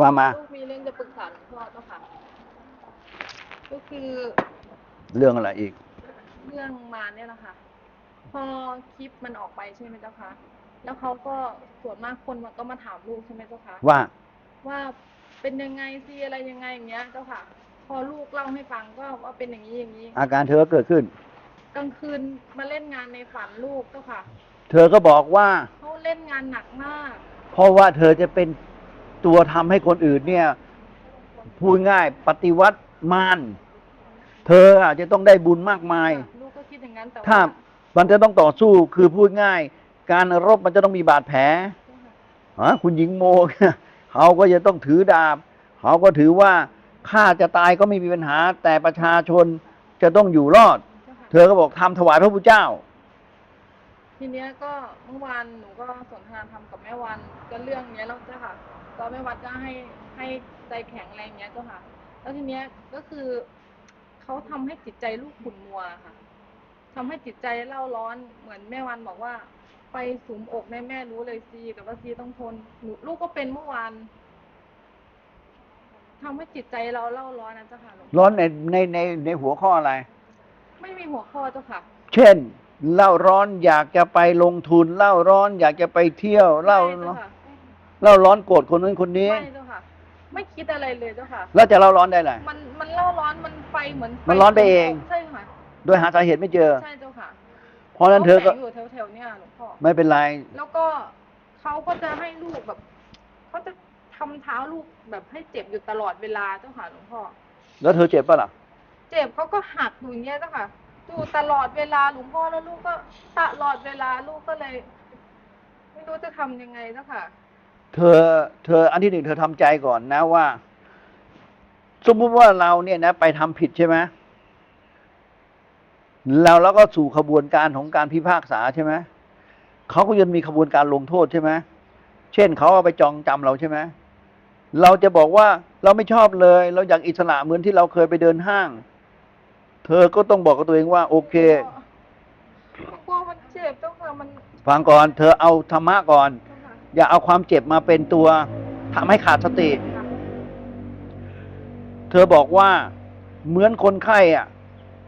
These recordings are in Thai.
ว่ามา ลูกมีเรื่องจะปรึกษาหลวงพ่อเจ้าค่ะ ก็คือเรื่องอะไรอีก เรื่องมาเนี่ยแหละค่ะ พอคลิปมันออกไปใช่ไหมเจ้าคะแล้วเขาก็ส่วนมากคนมันก็มาถามลูกใช่ไหมเจ้าคะว่า ว่าเป็นยังไงสิอะไรยังไงอย่างเงี้ย เจ้าค่ะ พอลูกเล่าให้ฟังก็ว่าเป็นอย่างนี้อย่างนี้ อาการเธอเกิดขึ้น กลางคืนมาเล่นงานในฝันลูกเจ้าค่ะ เธอก็บอกว่าเขาเล่นงานหนักมาก เพราะว่าเธอจะเป็น ตัวทำให้คนอื่นเนี่ยพูดง่ายปฏิวัติมารเธออาจจะต้องได้บุญมากมาย ลูกก็คิดอย่างนั้นแต่ถ้าว่ามันจะต้องต่อสู้คือพูดง่าย การรบมันจะต้องมีบาดแผลฮะคุณหญิงโม เขาก็จะต้องถือดาบ เขาก็ถือว่าข้าจะตายก็ไม่มีปัญหา แต่ประชาชนจะต้องอยู่รอด เจ้าค่ะ เธอก็บอกทำถวายพระพุทธเจ้า ทีเนี้ยก็เมื่อวานหนูก็สนทนาธรรมกับแม่วันก็เรื่องเนี้ยแล้วเจ้าค่ะ ก็แม่วันก็ให้ให้ใจแข็งอะไรอย่างเงี้ยเจ้าค่ะ แล้วทีเนี้ยก็คือเขาทำให้จิตใจลูกขุ่นมัวค่ะทำให้จิตใจเล่าร้อนเหมือนแม่วันบอกว่า ไปสุมอกในแม่รู้เลยซีแต่ว่าซีต้องทนหนูลูกก็เป็นเมื่อวานทำให้จิตใจเราเล่าร้อนนะเจ้าค่ะหลวงพ่ร้อนในในในในหัวข้ออะไร ไม่มีหัวข้อเจ้าค่ะ เช่นเล่าร้อนอยากจะไปลงทุนเล่าร้อน อยากจะไปเที่ยวเล่าไม่เจ้าค่ะ เล่าร้อนโกรธคนนั้นคนนี้ ไม่เจ้าค่ะ ไม่คิดอะไรเลยเจ้าค่ะ แล้วจะเล่าร้อนได้ไรมันมันเล่าร้อนมันไฟเหมือนฟมันร้อนไปเอง ใช่ค่ะ โดยหาสาเหตุไม่เจอ ใช่เจ้าค่ะเพราะฉะนั้นเธอก็ขาแฝงอยู่แถวๆเนี่ยหลวงพ่อไม่เป็นไร แล้วก็เขาก็จะให้ลูกแบบเขาจะทำเท้าลูกแบบให้เจ็บอยู่ตลอดเวลาเจ้าค่ะหลวงพ่อ แล้วเธอเจ็บปะล่ะ เจ็บเขาก็หักอยู่อย่างเงี้ยเจ้าค่ะอยู่ตลอดเวลาหลวงพ่อแล้วลูกก็ตลอดเวลาลูกก็เลย ไม่รู้จะทำยังไงเจ้าค่ะ เธอ เธออันที่หนึ่งเธอทำใจก่อนนะว่า สมมุติว่าเราเนี่ยนะ ไปทำผิดใช่ไหมแล้วแล้วก็สู่ขบวนการของการพิพากษาใช่ไหมเขาก็ยังมีขบวนการลงโทษใช่ไหมเช่นเขาเอาไปจองจำเราใช่ไหมเราจะบอกว่าเราไม่ชอบเลย เราอยากอิสระเหมือนที่เราเคยไปเดินห้าง เธอก็ต้องบอกกับตัวเองว่า โอเคกลัวมันเจ็บเจ้าค่ะมันฟังก่อน เธอเอาธรรมะก่อนเจ้าค่ะ อย่าเอาความเจ็บมาเป็นตัวทำให้ขาดสติ เธอบอกว่าเหมือนคนไข้อะ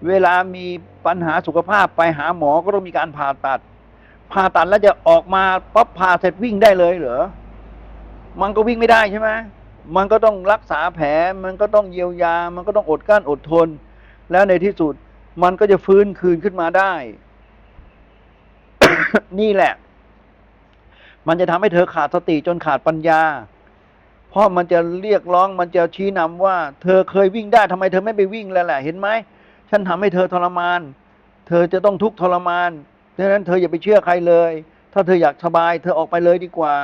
เวลามีปัญหาสุขภาพไปหาหมอก็ต้องมีการผ่าตัด ผ่าตัดแล้วจะออกมาปั๊บผ่าเสร็จวิ่งได้เลยเหรอ มันก็วิ่งไม่ได้ใช่ไหมมันก็ต้องรักษาแผล มันก็ต้องเยียวยา มันก็ต้องอดกั้นอดทน แล้วในที่สุดมันก็จะฟื้นคืนขึ้นมาได้ นี่แหละ มันจะทำให้เธอขาดสติจนขาดปัญญา เพราะมันจะเรียกร้องมันจะชี้นำว่า เธอเคยวิ่งได้ทำไมเธอไม่ไปวิ่งแล้วแหละเห็นไหมฉันทำให้เธอทรมาน เธอจะต้องทุกข์ทรมานดังนั้นเธออย่าไปเชื่อใครเลย ถ้าเธออยากสบาย เธอออกไปเลยดีกว่า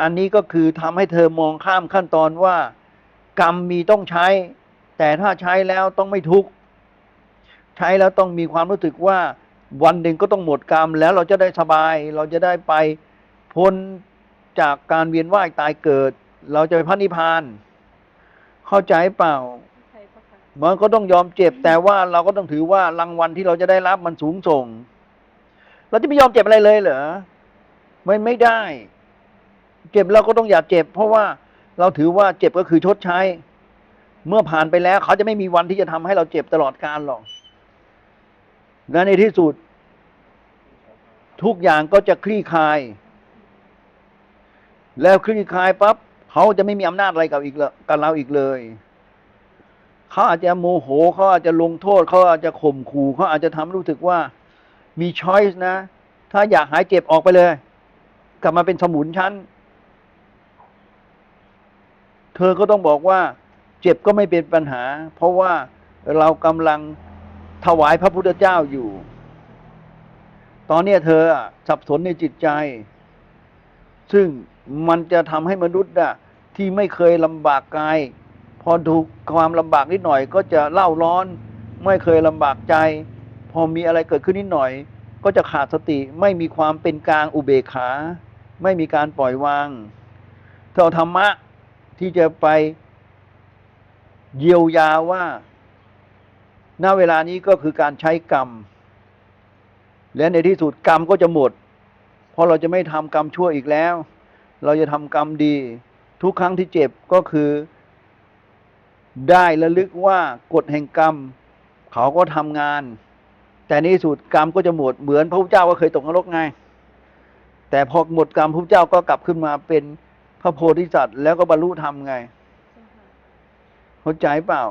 อันนี้ก็คือทำให้เธอมองข้ามขั้นตอนว่า กรรมมีต้องใช้ แต่ถ้าใช้แล้วต้องไม่ทุกข์ใช้แล้วต้องมีความรู้สึกว่าวันหนึ่งก็ต้องหมดกรรมแล้วเราจะได้สบาย เราจะได้ไป พ้นจากการเวียนว่ายตายเกิด เราจะไปพระนิพพาน เข้าใจเปล่าใช่เจ้าค่ะมันก็ต้องยอมเจ็บ แต่ว่าเราก็ต้องถือว่ารางวัลที่เราจะได้รับมันสูงส่ง เราจะไม่ยอมเจ็บอะไรเลยเหรอไม่ไม่ได้ เจ็บเราก็ต้องอย่าเจ็บ เพราะว่าเราถือว่าเจ็บก็คือชดใช้ เมื่อผ่านไปแล้ว เขาจะไม่มีวันที่จะทำให้เราเจ็บตลอดกาลหรอกและในที่สุด ทุกอย่างก็จะคลี่คลาย แล้วคลี่คลายปั๊บเขาจะไม่มีอำนาจอะไรกับอีกเลยกับเราอีกเลยเขาอาจจะโมโหเขาอาจจะลงโทษเขาอาจจะข่มขู่เขาอาจจะทำให้รู้สึกว่ามีช้อยส์นะ ถ้าอยากหายเจ็บออกไปเลย กลับมาเป็นสมุนชั้น เธอก็ต้องบอกว่า เจ็บก็ไม่เป็นปัญหา เพราะว่าเรากำลังถวายพระพุทธเจ้าอยู่ ตอนเนี้เธอสับสนในจิตใจ ซึ่งมันจะทำให้มนุษย์อะที่ไม่เคยลำบากกาย พอถูกความลำบากนิดหน่อย ก็จะเล่าร้อน ไม่เคยลำบากใจ พอมีอะไรเกิดขึ้นนิดหน่อย ก็จะขาดสติไม่มีความเป็นกลางอุเบกขา ไม่มีการปล่อยวางเธอเอาธรรมะที่จะไปเยียวยาว่าณเวลานี้ก็คือการใช้กรรม และในที่สุดกรรมก็จะหมด เพราะเราจะไม่ทำกรรมชั่วอีกแล้ว เราจะทำกรรมดี ทุกครั้งที่เจ็บก็คือ ได้ระลึกว่ากฎแห่งกรรม เขาก็ทำงาน แต่ในที่สุดกรรมก็จะหมดเหมือนพระพุทธเจ้าก็เคยตกนรกไงแต่พอหมดกรรมพระพุทธเจ้าก็กลับขึ้นมาเป็นพระโพธิสัตว์แล้วก็บรรลุธรรมไงเข้าใจเปล่า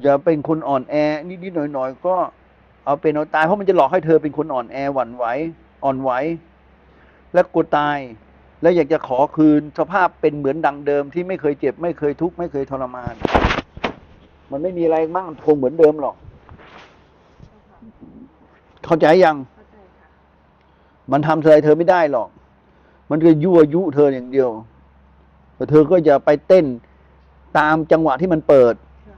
อย่าเป็นคนอ่อนแอนิดๆหน่อยๆก็เอาเป็นเอาตายเพราะมันจะหลอกให้เธอเป็นคนอ่อนแอหวั่นไหวอ่อนไหว และกลัวตาย แล้วอยากจะขอคืนสภาพเป็นเหมือนดังเดิมที่ไม่เคยเจ็บ ไม่เคยทุกข์ไม่เคยทรมาน มันไม่มีอะไรมั่งคงเหมือนเดิมหรอก เข้าใจยังเข้าใจค่ะมันทำอะไรเธอไม่ได้หรอก มันก็ยั่วยุเธออย่างเดียวแต่เธอก็อย่าไปเต้นตามจังหวะที่มันเปิดค่ะ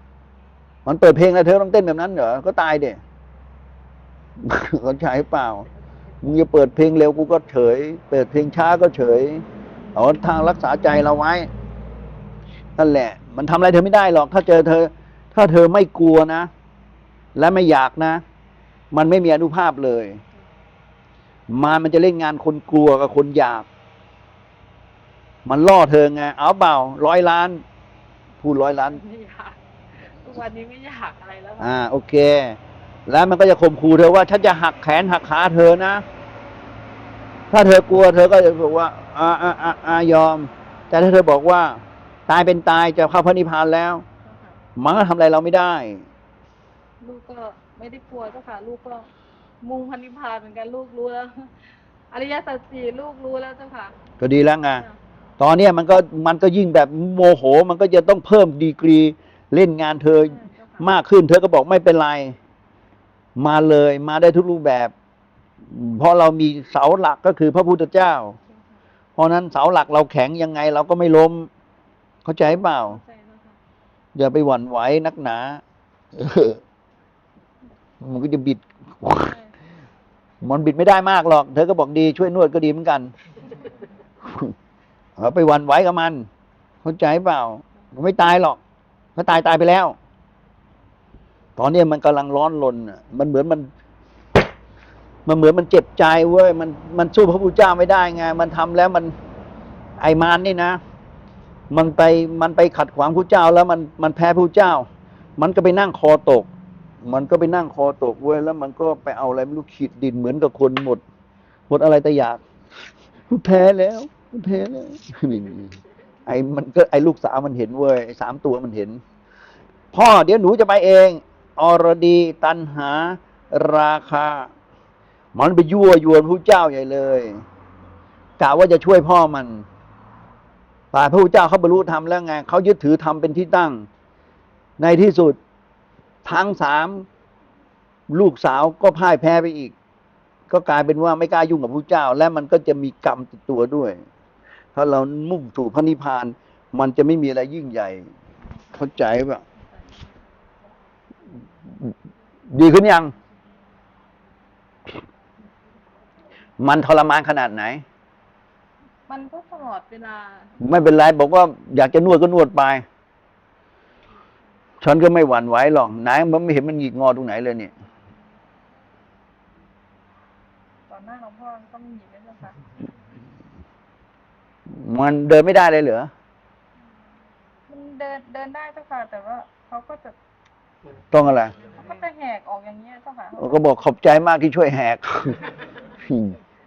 มันเปิดเพลงแล้วเธอต้องเต้นแบบนั้นเหรอ ก็ตายเด็เขาใช้เปล่า มึงจะเปิดเพลงเร็วกูก็เฉย เปิดเพลงช้าก็เฉยเอาทางรักษาใจเราไว้นั่นแหละ มันทำอะไรเธอไม่ได้หรอก ถ้าเจอเธอ ถ้าเธอไม่กลัวนะ และไม่อยากนะ มันไม่มีอนุภาพเลย มารมันจะเล่นงานคนกลัวกับคนอยาก มันล่อเธอไงเอาเปล่าร้อยล้าน พูดร้อยล้านไม่อยากทุกวันนี้ไม่อยากอะไรแล้วค่ะอ่า โอเค แล้วมันก็จะข่มขู่เธอว่าฉันจะหักแขนหักขาเธอนะ ถ้าเธอกลัวเธอก็จะบอกว่าอ่าอ่าอ่าอ่ายอม แต่ถ้าเธอบอกว่า ตายเป็นตายจะเข้าพระนิพพานแล้วเจ้าค่ะมันก็ทำอะไรเราไม่ได้ ลูกก็ไม่ได้กลัวเจ้าค่ะ ลูกก็มุ่งพันธิพพานเหมือนกันลูกรู้แล้ว อริยสัจสี่ลูกรู้แล้วเจ้าค่ะก็ดีแล้วไงจ้ะตอนเนี้ยมันก็มันก็ยิ่งแบบโมโห มันก็จะต้องเพิ่มดีกรีเล่นงานเธอใช่เจ้าค่ะ มากขึ้น เธอก็บอกไม่เป็นไร มาเลยมาได้ทุกรูปแบบ เพราะเรามีเสาหลักก็คือพระพุทธเจ้า เพราะนั้นเสาหลักเราแข็งยังไงเราก็ไม่ล้ม เข้าใจเปล่าเข้าใจเจ้าค่ะอย่าไปหวั่นไหวนักหนาเออมันก็จะบิดใช่มันบิดไม่ได้มากหรอก เธอก็บอกดีช่วยนวดก็ดีเหมือนกันเอาไปหวันไหวกับมัน เข้าใจเปล่ามันไม่ตายหรอก ถ้าตายตายไปแล้ว ตอนนี้มันกำลังร้อนรนมันเหมือนมัน มันเหมือนมันเจ็บใจเว้ย มันมันสู้พระพุทธเจ้าไม่ได้ไง มันทำแล้วมันไอมารนี่นะ มันไปมันไปขัดขวางพระเจ้าแล้วมันมันแพ้พระเจ้า มันก็ไปนั่งคอตก มันก็ไปนั่งคอตกเว้ยแล้วมันก็ไปเอาอะไรไม่รู้ขีดดินเหมือนกับคนหมด หมดอะไรแต่อยากแพ้แล้วแพ้แล้วไอ้มันก็ไอ้ลูกสาวมันเห็นเว้ยไอ้สามตัวมันเห็น พ่อเดี๋ยวหนูจะไปเอง อรดี ตันหา ราคา มันไปยั่วยวนพระเจ้าใหญ่เลยกะว่าจะช่วยพ่อมันแต่พระพุทธเจ้าเขาบรรลุธรรมแล้วไงเขายึดถือธรรมเป็นที่ตั้ง ในที่สุดทั้งสามลูกสาวก็พ่ายแพ้ไปอีก ก็กลายเป็นว่าไม่กล้ายุ่งกับพระเจ้า และมันก็จะมีกรรมติดตัวด้วย ถ้าเรามุ่งสู่พระนิพพาน มันจะไม่มีอะไรยิ่งใหญ่ เข้าใจป่ะ ดีขึ้นยัง มันทรมานขนาดไหน มันก็ตลอดเวลา ไม่เป็นไรบอกว่าอยากจะนวดก็นวดไป ฉันก็ไม่หวั่นไหวหรอกไหนมันไม่เห็นมันหงิกงอตรงไหนเลยเนี่ยตอนหน้าหลวงพ่อก็ไม่มีเลยเจ้าค่ะมันเดินไม่ได้เลยเหรอ มันเดินเดินได้เจ้าค่ะแต่ว่าเขาก็จะต้องอะไรเขา ก็จะแหกออกอย่างเงี้ยเจ้าค่ะก็บอกขอบใจมากที่ช่วยแหก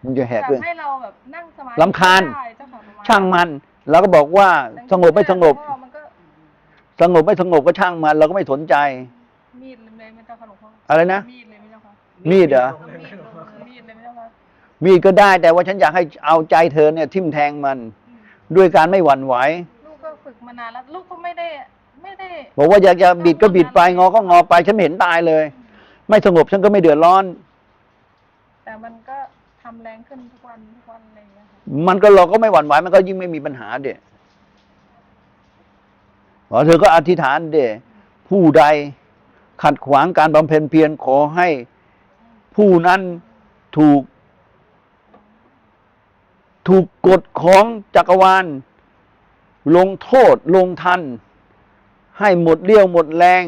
มันจะแหอกยากเลยให้เราแบบนั่งสมาธิรำคาญ ได้เจ้าค่ะประมาณช่างมัน แล้วก็บอกว่าสงบไม่สงบพ่อมันก็สงบไม่สงบก็ช่างมัน เราก็ไม่สนใจ มีดเลยไหมเจ้าค่ะหลวงพ่ออะไรนะ มีดเลยไหมเจ้าค่ะมีดเหรอเอามีดลงมือมีดเลยไหมเจ้าค่ะมีดก็ได้แต่ว่าฉันอยากให้เอาใจเธอเนี่ย ทิ่มแทงมันด้วยการไม่หวั่นไหว ลูกก็ฝึกมานานแล้ว ลูกก็ไม่ได้ไม่ได้บอกว่าอยากจะบิดก็บิดไปงอก็งอไปฉันไม่เห็นตายเลย ไม่สงบฉันก็ไม่เดือดร้อน แต่มันก็ทำแรงขึ้นทุกวันทุกวันอะไรอย่างเงี้ยค่ะมันก็เราก็ไม่หวั่นไหวมันก็ยิ่งไม่มีปัญหาเด็พอเธอก็อธิษฐานเด็ผู้ใดขัดขวางการบำเพ็ญเพียรขอให้ผู้นั้นถูก ถูกกฎของจักรวาล ลงโทษลงทัน ให้หมดเรี่ยวหมดแรง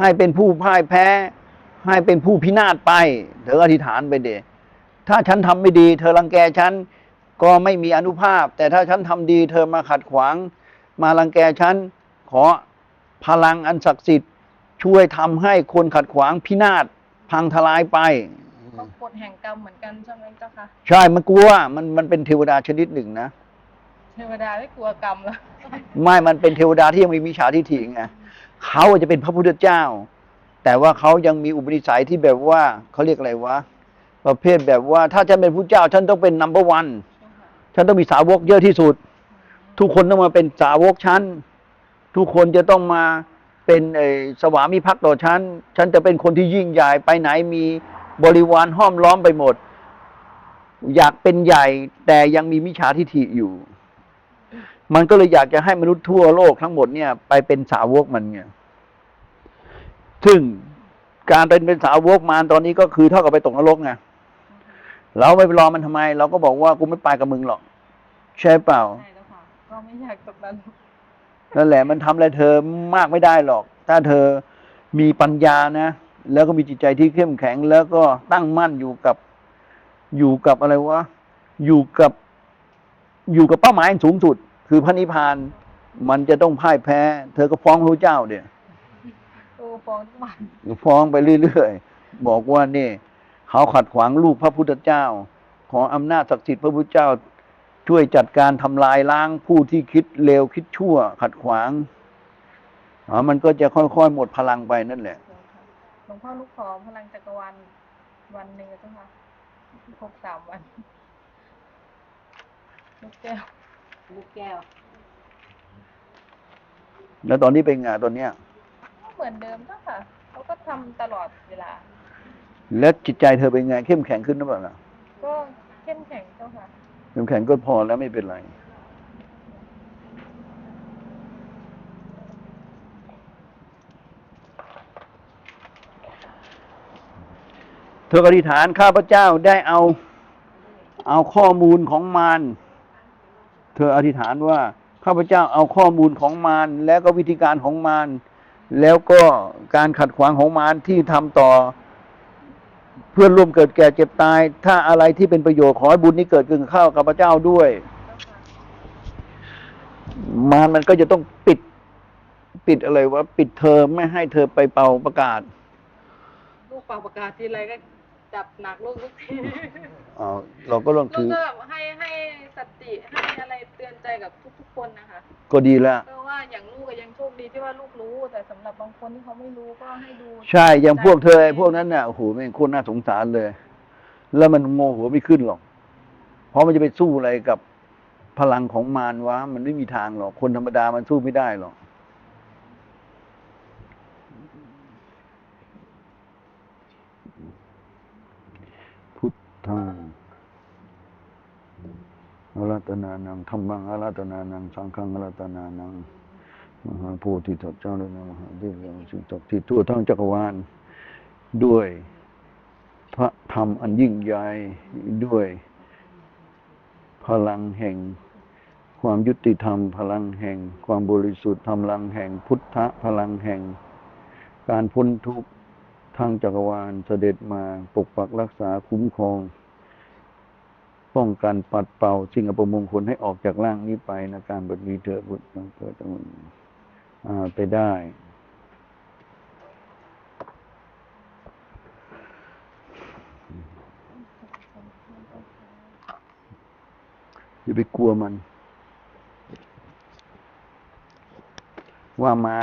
ให้เป็นผู้พ่ายแพ้ ให้เป็นผู้พินาศไป เธออธิษฐานไปเดถ้าฉันทำไม่ดี เธอรังแกฉันก็ไม่มีอนุภาพ แต่ถ้าฉันทำดี เธอมาขัดขวาง มารังแกฉันขอพลังอันศักดิ์สิทธิ์ ช่วยทำให้คนขัดขวางพินาศพังทลายไปก็กฎแห่งกรรมเหมือนกันใช่ไหมเจ้าค่ะใช่มันกลัวมันมันเป็นเทวดาชนิดหนึ่งนะเทวดาไม่กลัวกรรมแล้วไม่มันเป็นเทวดาที่ยังมีมิจฉาทิฏฐิไงเขาจะเป็นพระพุทธเจ้า แต่ว่าเขายังมีอุปนิสัยที่แบบว่าเขาเรียกอะไรวะ ประเภทแบบว่า ถ้าฉันเป็นผู้เจ้า ฉันต้องเป็นนัมเบอร์วันฉันต้องมีสาวกเยอะที่สุด ทุกคนต้องมาเป็นสาวกฉันทุกคนจะต้องมาเป็นเอ่อสวามิภักดิ์ต่อฉัน ฉันจะเป็นคนที่ยิ่งใหญ่ไปไหนมีบริวารห้อมล้อมไปหมด อยากเป็นใหญ่ แต่ยังมีมิจฉาทิฏฐิอยู่ มันก็เลยอยากจะให้มนุษย์ทั่วโลกทั้งหมดเนี่ย ไปเป็นสาวกมันเนี่ย ซึ่งการเป็นเป็นสาวกมารตอนนี้ก็คือเท่ากับไปตกนรกไงเราไม่ไปรอมันทำไม เราก็บอกว่ากูไม่ไปกับมึงหรอก ใช่เปล่าเจ้าค่ะก็ไม่อยากตกนรกนั่นแหละมันทำอะไรเธอมากไม่ได้หรอก ถ้าเธอมีปัญญานะ แล้วก็มีจิตใจที่เข้มแข็ง แล้วก็ตั้งมั่นอยู่กับอยู่กับอะไรวะอยู่กับอยู่กับเป้าหมายสูงสุด คือพระนิพพาน มันจะต้องพ่ายแพ้ เธอก็ฟ้องพระเจ้าเดี๋ยโอ้ ฟ้องทุกวันฟ้องไปเรื่อยๆ บอกว่านี่เขาขัดขวางลูกพระพุทธเจ้า ขออำนาจศักดิ์สิทธิ์พระพุทธเจ้า ช่วยจัดการทำลายล้างผู้ที่คิดเลวคิดชั่ว ขัดขวางอ๋อมันก็จะค่อยๆหมดพลังไปนั่นแหละหลวงพ่อลูกขอพลังจักรวาลวันหนึ่งเจ้าค่ะครบสามวันลูกแก้วลูกแก้ว แล้วตอนนี้เป็นไงตอนเนี้ยก็ เหมือนเดิมเจ้าค่ะเขาก็ทำตลอดเวลา แล้วจิตใจเธอเป็นไงเข้มแข็งขึ้นหรือเปล่าล่ะก็เข้มแข็งเจ้าค่ะ เข้มแข็งก็พอแล้วไม่เป็นไร เธอก็อธิษฐานข้าพเจ้าได้เอา เอาข้อมูลของมารเธออธิษฐานว่าข้าพเจ้าเอาข้อมูลของมารแล้วก็วิธีการของมาร แล้วก็การขัดขวางของมารที่ทำต่อ เพื่อนร่วมเกิดแก่เจ็บตาย ถ้าอะไรที่เป็นประโยชน์ขอให้บุญนี้เกิดขึ้นเข้ากับพระเจ้าด้วยเจ้าค่ะมารมันก็จะต้องปิด ปิดอะไรวะปิดเทอมไม่ให้เธอไปเป่าประกาศ ลูกเป่าประกาศทีไรก็จับหนักลูกทุกทีเอาเราก็ลองลูถืกอก็ให้ให้สติให้อะไรเตือนใจกับทุกๆคนนะคะ ก็ดีแล้ว เพราะว่าอย่างลูกก็ยังโชคดีที่ว่าลูกรู้ แต่สำหรับบางคนที่เขาไม่รู้ก็ให้ดูใช่ อย่างพวกเธอไอ้พวกนั้นน่ะโอ้โหแม่งโคตรน่าสงสารเลย แล้วมันโมโหไม่ขึ้นหรอก เพราะมันจะไปสู้อะไรกับพลังของมารวะ มันไม่มีทางหรอก คนธรรมดามันสู้ไม่ได้หรอก พุทธัง อารัตนานังธรรมังอารัตนานังสังฆังอารัตนานังมหาโพธิสัตว์เจ้าเลยนะมหาเทพเจ้าสิ่งศักดิ์สิทธิ์ทั่วทั้งจักรวาลด้วยพระธรรมอันยิ่งใหญ่ด้วยพลังแห่งความยุติธรรม พลังแห่งความบริสุทธิ์พลังแห่งพุทธะพลังแห่งการพ้นทุกข์ทางจักรวาลเสด็จมาปกปักรักษาคุ้มครอง ป้องกันปัดเป่าสิ่งอัปมงคลให้ออกจากร่างนี้ไปนะการบัดนี้เถิบุตรเกิดตั้งอ่าไปได้ อย่าไปกลัวมัน ว่ามา